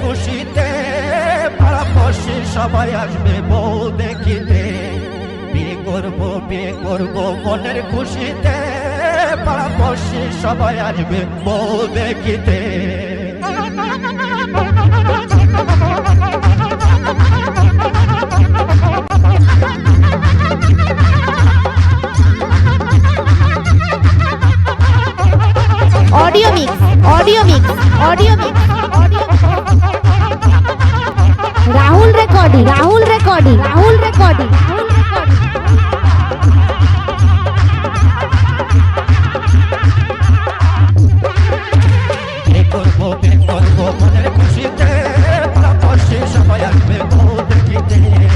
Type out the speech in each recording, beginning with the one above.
খুশিতে। পাড়াপড়শি সবাই আসবে বউ দেখিতে। বিয়ে করব বিয়ে করব মনের খুশিতে। পাড়াপড়শি সবাই আসবে বউ দেখিতে। Audio mix audio mix audio Rahul recording Rahul recording Rahul recording Rahul recording বিয়ে করব বিয়ে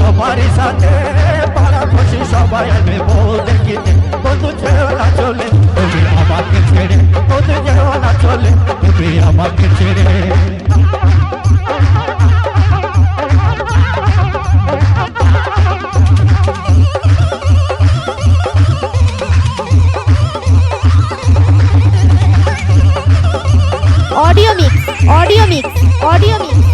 তোমারই সাথে পাড়াপাশি সবাই আমি বউ দেখিতে। বন্ধু না চলে, তুমি আমাকে ছেড়ে বন্ধু না চলে। Audio mix audio mix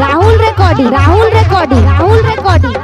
Rahul recording Rahul recording Rahul recording